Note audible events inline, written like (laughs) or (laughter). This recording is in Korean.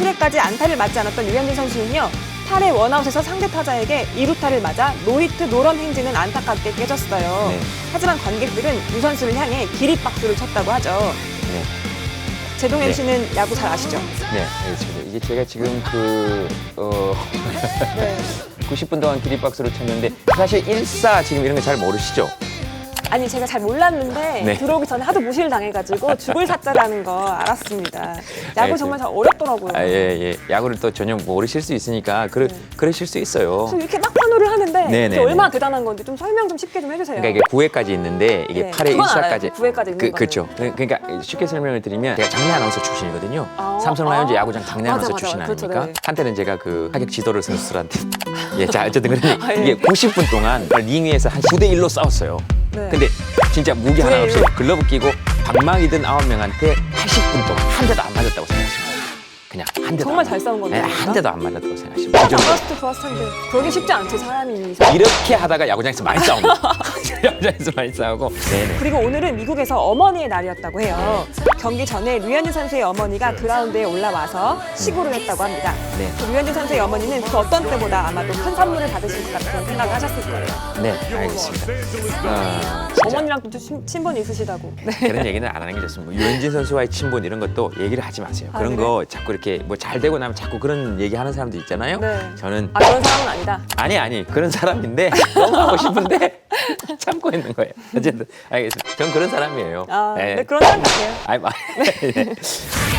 7회까지 안타를 맞지 않았던 류현진 선수는요. 8회 원아웃에서 상대 타자에게 2루타를 맞아 노히트 노런 행진은 안타깝게 깨졌어요. 네. 하지만 관객들은 류 선수를 향해 기립박수를 쳤다고 하죠. 네. 제동 네. MC는 야구 잘 아시죠? 네, 알겠습니다. 이게 제가 지금 그, 어, (laughs) 네. 90분 동안 기립박수를 쳤는데 사실 1사 지금 이런 거 잘 모르시죠? 아니 제가 잘 몰랐는데 네. 들어오기 전에 하도 무시를 당해가지고 죽을 사자라는 거 알았습니다. 야구 네, 정말 잘 어렵더라고요. 아, 예, 예. 야구를 또 전혀 모르실 수 있으니까 그러, 네. 그러실 수 있어요. 그래서 이렇게 막판호를 하는데 네, 이게 네, 얼마나 네. 대단한 건지 좀 설명 좀 쉽게 좀 해주세요. 그러니까 이게 9회까지 있는데 이게 네, 8회 그건 알아요. 1사까지 9회까지 있는 거는. 그렇죠. 그러니까 쉽게 설명을 드리면 제가 장례 아나운서 출신이거든요. 아, 삼성 라이온즈 아. 야구장 장례 맞아, 아나운서 맞아. 출신 그렇죠, 아닙니까? 네. 한때는 제가 그 하객 지도를 선수들한테 (laughs) 예, 자 어쨌든 그런데 아, 예. 이게 90분 동안 링 위에서 한 9대 1로 싸웠어요. 네. 근데 진짜 무기 하나 9대 없이 1 로. 글러브 끼고 방망이든 아홉 명한테 80분 동안 한 대도 안 맞았다고 생각하시면 돼요. 그냥 한 대도 정말 안 잘 싸운 건데, 네, 한? 대도 안 맞았다고 생각하시면 돼요. 그 정도. 좋았을 때 좋았을 텐데 그러기 쉽지 않죠 사람이. 이렇게 하다가 야구장에서 많이 싸웁니다. 야 (laughs) (laughs) 구장에서 많이 싸우고. 네네. 그리고 오늘은 미국에서 어머니의 날이었다고 해요. 경기 전에 류현진 선수의 어머니가 그라운드에 올라와서 시구를 했다고 합니다. 네. 그 류현진 선수의 어머니는 그 어떤 때보다 아마도 큰 선물을 받으실 것 같은 생각을 하셨을 거예요. 네, 알겠습니다. 어, 진짜 어머니랑 또 친- 친분이 있으시다고. 네. (laughs) 그런 얘기는 안 하는 게 좋습니다. 유현진 선수와의 친분 이런 것도 얘기를 하지 마세요. 아, 그런 그래요? 거 자꾸 이렇게 뭐 잘 되고 나면 자꾸 그런 얘기 하는 사람도 있잖아요. 네. 저는 아 그런 사람은 아니다. 아니 아니 그런 사람인데 (laughs) 너무 하고 싶은데 (laughs) 참고 있는 거예요. 어쨌든 알겠습니다. 전 그런 사람이에요. 아, 네. 네, 그런 사람 같아요. 아이 말. 네. (laughs)